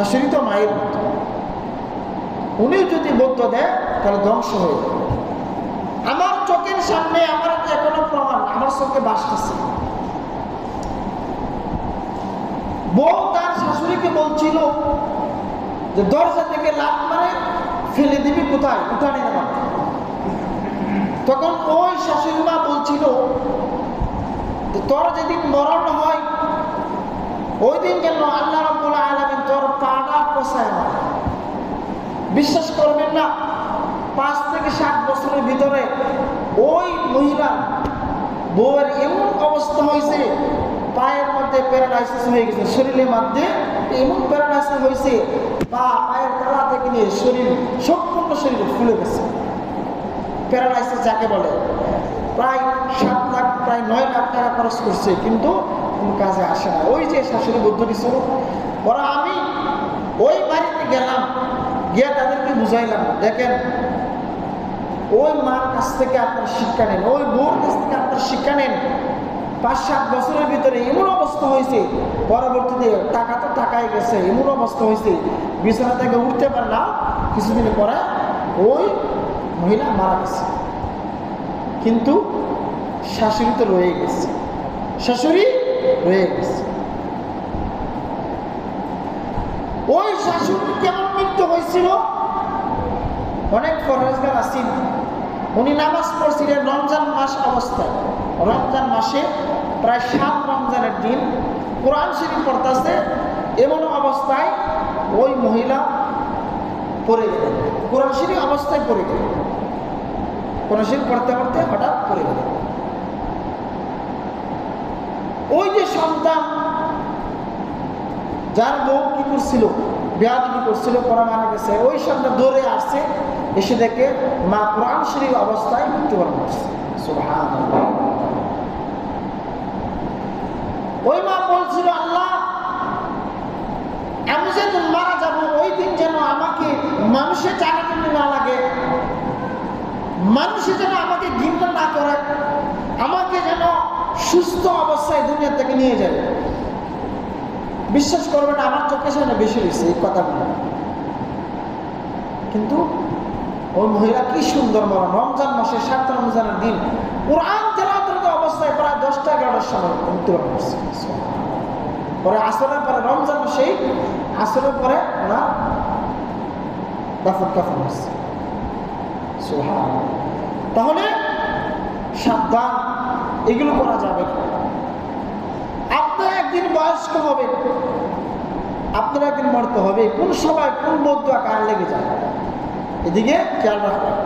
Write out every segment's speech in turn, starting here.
শাশুড়ি তো মায়ের মতো। উনিও যদি বৌদ্ধ দেয়, তাহলে ধ্বংস হয়ে যাবে। আমার চোখের সামনে আমার এখনও প্রমাণ, আমার চোখে বাসতেছে। বউ তার শাশুড়িকে বলছিল যে, দরজা থেকে লাভ মারে ফেলে দিবি কোথায়? উঠানে না তখন ওই শাশুড়ি মা বলছিল, তোর যেদিন মরণ হয় ওই দিন আল্লাহ পোষায় বিশ্বাস করবেন না, পাঁচ থেকে সাত বছরের ভিতরে ওই মহিলা বউয়ের এমন অবস্থা হয়েছে, পায়ের মধ্যে প্যারালাইসিস হয়ে গেছে, শরীরের মধ্যে এমন প্যারালাইসিস হয়েছে, পা, পায়ের তলা থেকে নিয়ে শরীর, সম্পূর্ণ শরীর ফুলে গেছে। প্যারালাইসিস যাকে বলে, প্রায় সাত লাখ, প্রায় নয় লাখ টাকা খরচ করছে, কিন্তু কোনো কাজে আসে না। ওই যে শাশুড়ি বুদ্ধ ছিল, ওরা আমি ওই বাড়িতে গেলাম, গিয়ে তাদেরকে বুঝাইলাম, দেখেন, ওই মার কাছ থেকে আপনার শিক্ষা নেন, ওই বউর কাছ থেকে আপনার শিক্ষা নেন। পাঁচ, সাত বছরের ভিতরে এমন অবস্থা হয়েছে, পরবর্তীতে টাকা তো টাকাই গেছে, এমন অবস্থা হয়েছে, বিছানা থেকে উঠতে পারলাম কিছুদিন পরে ওই মহিলা মারা গেছে। কিন্তু শাশুড়ি তো রয়ে গেছে, শাশুড়ি রয়ে গেছে। শাশুড়ি কেমন মৃত্যু হয়েছিল? অনেক ফরজগার আসিন উনি নামাজ পড়ছিলেন রমজান মাস অবস্থায়। রমজান মাসে প্রায় সাত রমজানের দিন কোরআন শরীফ পড়তেছে এমন অবস্থায় ওই মহিলা পড়ে গেলেন। কোরআন শরীফ অবস্থায় পড়ে গেলেন। কোরআন শরীফ পড়তে পড়তে হঠাৎ পড়ে গেলেন। ওই যে সন্তান, যার বউ কি করছিল? বেয়াদি করছিল পরে মারা গেছে। ওই সন্তান দৌড়ে আসছে, এসে দেখে মা কোরআন শরীফ অবস্থায় মৃত্যুবরণ করছে। ওই মা বলছিল, আল্লাহ, আমি যেদিন মারা যাব, ওই দিন যেন আমাকে মানুষের টানাটানি না লাগে। মানুষে যেন আমাকে ঘৃণা না করে, আমাকে যেন সুস্থ অবস্থায় দুনিয়া থেকে নিয়ে যাবে বিশ্বাস করবে না আমার চোখের সামনে বেশি হয়েছে এই কথাগুলো। কিন্তু ওই মহিলা কি সুন্দর মরা, রমজান মাসে সাত রমজানের দিন কোরআন অবস্থায় প্রায় দশটা, এগারোটার সময় মৃত্যুবরণ করছে। পরে আসরের পরে রমজান মাসেই আসরের পরে ওনার দাফন কাফন হচ্ছে। তাহলে সাবধান, এগুলো করা যাবে। না। একদিন বয়স্ক হবেন আপনার একদিন মরতে হবে। কোন সময়, কোন বৌদ্ধ কার লেগে যায়? এদিকে খেয়াল রাখবেন।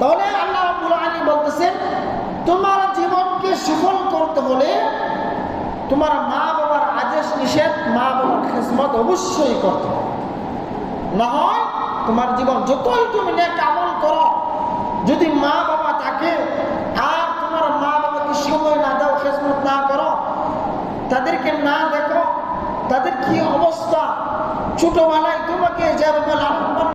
তাহলে আল্লাহ আলামিন বলতেছেন, তোমার জীবনকে সফল করতে হলে তোমার মা বাবার আদেশ নিষেধ মা বাবার খেসমত অবশ্যই করতে হবে। না হয় তোমার জীবন যতই তুমি নেক আমল করো, যদি মা বাবা থাকে আর তোমার মা বাবাকে সময় না দাও খেসমত না করো তাদেরকে না দেখো তাদের কি অবস্থা? ছোটবেলায় তোমাকে যেভাবে লালন